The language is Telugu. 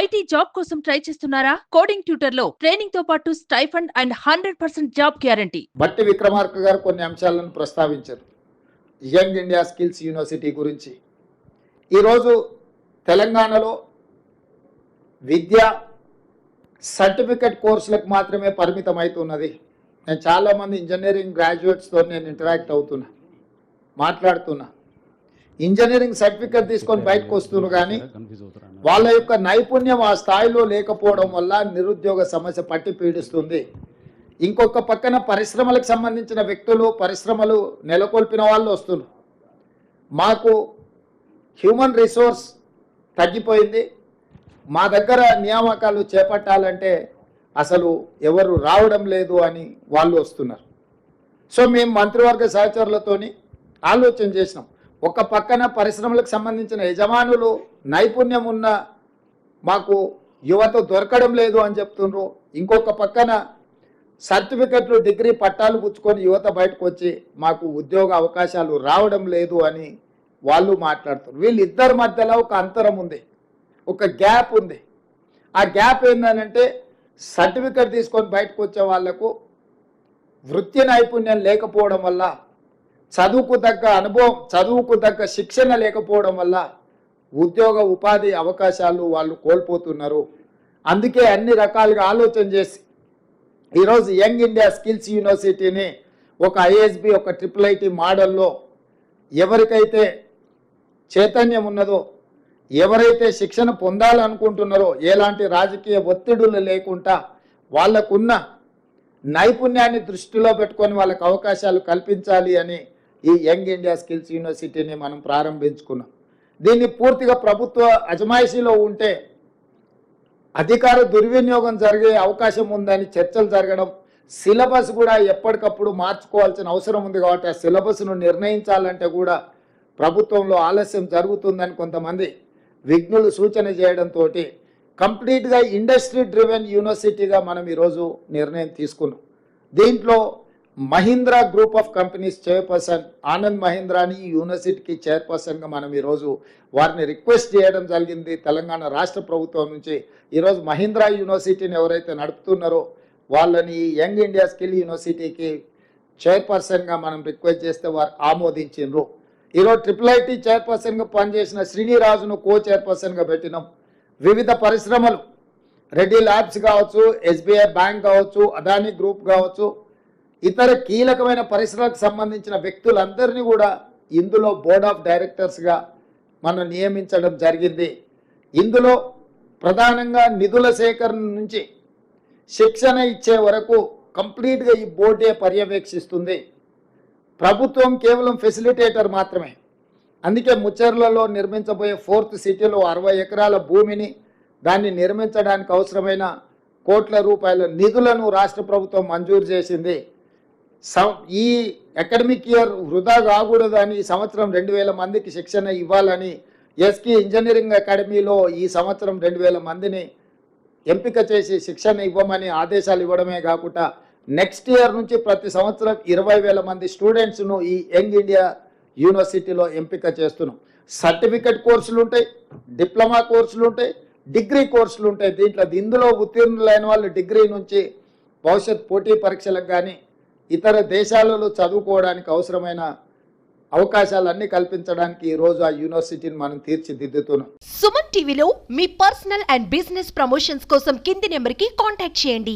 ఐటీ జాబ్ కోసం ట్రై చేస్తున్నారా? కోడింగ్ ట్యూటర్లో ట్రైనింగ్తో పాటు stipend and hundred percent job guarantee. Bhatti Vikramarka గారు కొన్ని అంశాలను ప్రస్తావించారు. యంగ్ ఇండియా స్కిల్స్ యూనివర్సిటీ గురించి. ఈరోజు తెలంగాణలో విద్య సర్టిఫికెట్ కోర్సులకు మాత్రమే పరిమితం అవుతున్నది నేను చాలామంది ఇంజనీరింగ్ గ్రాడ్యుయేట్స్తో నేను ఇంటరాక్ట్ అవుతున్నా మాట్లాడుతున్నా. ఇంజనీరింగ్ సర్టిఫికెట్ తీసుకొని బయటకు వస్తున్నారు కానీ వాళ్ళ యొక్క నైపుణ్యం ఆ స్థాయిలో లేకపోవడం వల్ల నిరుద్యోగ సమస్య పట్టి పీడిస్తుంది. ఇంకొక పక్కన పరిశ్రమలకు సంబంధించిన వ్యక్తులు పరిశ్రమలు నెలకొల్పిన వాళ్ళు వస్తున్నారు. మాకు హ్యూమన్ రిసోర్స్ తగ్గిపోయింది. మా దగ్గర నియామకాలు చేపట్టాలంటే అసలు ఎవరు రావడం లేదు అని వాళ్ళు వస్తున్నారు. సో మేము మంత్రివర్గ సహచరులతోని ఆలోచన చేసినాం. ఒక పక్కన పరిశ్రమలకు సంబంధించిన యజమానులు నైపుణ్యం ఉన్న మాకు యువత దొరకడం లేదు అని చెప్తున్నారు ఇంకొక పక్కన సర్టిఫికెట్లు డిగ్రీ పట్టాలు పుచ్చుకొని యువత బయటకు వచ్చి మాకు ఉద్యోగ అవకాశాలు రావడం లేదు అని వాళ్ళు మాట్లాడుతున్నారు. వీళ్ళిద్దరి మధ్యలో ఒక అంతరం ఉంది ఒక గ్యాప్ ఉంది. ఆ గ్యాప్ ఏంటంటే సర్టిఫికెట్ తీసుకొని బయటకు వచ్చే వాళ్ళకు వృత్తి నైపుణ్యం లేకపోవడం వల్ల చదువుకు తగ్గ అనుభవం చదువుకు తగ్గ శిక్షణ లేకపోవడం వల్ల ఉద్యోగ ఉపాధి అవకాశాలు వాళ్ళు కోల్పోతున్నారు. అందుకే అన్ని రకాలుగా ఆలోచన చేసి ఈరోజు యంగ్ ఇండియా స్కిల్స్ యూనివర్సిటీని ఒక ఐఎస్బి ఒక ట్రిపుల్ ఐటీ మోడల్లో ఎవరికైతే చైతన్యం ఉన్నదో ఎవరైతే శిక్షణ పొందాలనుకుంటున్నారో ఎలాంటి రాజకీయ ఒత్తిడులు లేకుండా వాళ్ళకున్న నైపుణ్యాన్ని దృష్టిలో పెట్టుకొని వాళ్ళకి అవకాశాలు కల్పించాలి అని ఈ యంగ్ ఇండియా స్కిల్స్ యూనివర్సిటీని మనం ప్రారంభించుకున్నాం. దీన్ని పూర్తిగా ప్రభుత్వ అజమాయిషీలో ఉంటే అధికార దుర్వినియోగం జరిగే అవకాశం ఉందని చర్చలు జరగడం సిలబస్ కూడా ఎప్పటికప్పుడు మార్చుకోవాల్సిన అవసరం ఉంది కాబట్టి ఆ సిలబస్ను నిర్ణయించాలంటే కూడా ప్రభుత్వంలో ఆలస్యం జరుగుతుందని కొంతమంది విఘ్నులు సూచన చేయడంతో కంప్లీట్గా ఇండస్ట్రీ డ్రివెన్ యూనివర్సిటీగా మనం ఈరోజు నిర్ణయం తీసుకున్నాం. దీంట్లో Mahindra group of companies chairperson Anand మహీంద్రాని ఈ యూనివర్సిటీకి చైర్పర్సన్గా మనం ఈరోజు వారిని రిక్వెస్ట్ చేయడం జరిగింది. తెలంగాణ రాష్ట్ర ప్రభుత్వం నుంచి ఈరోజు మహీంద్రా యూనివర్సిటీని ఎవరైతే నడుపుతున్నారో వాళ్ళని యంగ్ ఇండియా స్కిల్ యూనివర్సిటీకి చైర్పర్సన్గా మనం రిక్వెస్ట్ చేస్తే వారు ఆమోదించిండ్రు. ఈరోజు ట్రిపుల్ ఐటీ చైర్పర్సన్గా పనిచేసిన శ్రీనిరాజును కో చైర్పర్సన్గా పెట్టినాం. వివిధ పరిశ్రమలు రెడ్డి ల్యాబ్స్ కావచ్చు ఎస్బీఐ బ్యాంక్ కావచ్చు అదానీ గ్రూప్ కావచ్చు ఇతర కీలకమైన పరిశ్రమలకు సంబంధించిన వ్యక్తులందరినీ కూడా ఇందులో బోర్డ్ ఆఫ్ డైరెక్టర్స్గా మనం నియమించడం జరిగింది. ఇందులో ప్రధానంగా నిధుల సేకరణ నుంచి శిక్షణ ఇచ్చే వరకు కంప్లీట్గా ఈ బోర్డే పర్యవేక్షిస్తుంది. ప్రభుత్వం కేవలం ఫెసిలిటేటర్ మాత్రమే. అందుకే ముచ్చర్లలో నిర్మించబోయే ఫోర్త్ సిటీలో అరవై ఎకరాల భూమిని దాన్ని నిర్మించడానికి అవసరమైన కోట్ల రూపాయల నిధులను రాష్ట్ర ప్రభుత్వం మంజూరు చేసింది. ఈ అకాడమిక్ ఇయర్ వృధా కాకూడదని సంవత్సరం రెండు వేల మందికి శిక్షణ ఇవ్వాలని ఎస్కే ఇంజనీరింగ్ అకాడమీలో ఈ సంవత్సరం రెండు వేల మందిని ఎంపిక చేసి శిక్షణ ఇవ్వమని ఆదేశాలు ఇవ్వడమే కాకుండా నెక్స్ట్ ఇయర్ నుంచి ప్రతి సంవత్సరం ఇరవై వేల మంది స్టూడెంట్స్ను ఈ యంగ్ ఇండియా యూనివర్సిటీలో ఎంపిక చేస్తున్నాం. సర్టిఫికెట్ కోర్సులు ఉంటాయి డిప్లొమా కోర్సులు ఉంటాయి డిగ్రీ కోర్సులు ఉంటాయి. దీంట్లో ఇందులో ఉత్తీర్ణులైన వాళ్ళు డిగ్రీ నుంచి భవిష్యత్ పోటీ పరీక్షలకు కానీ ఇతర దేశాలలో చదువుకోవడానికి అవసరమైన అవకాశాలన్నీ కల్పించడానికి ఈరోజు ఆ యూనివర్సిటీని మనం తీర్చిదిద్దుతున్నాం. సుమన్ టీవీలో మీ పర్సనల్ అండ్ బిజినెస్ ప్రమోషన్స్ కోసం కింది నెంబర్కి కాంటాక్ట్ చేయండి.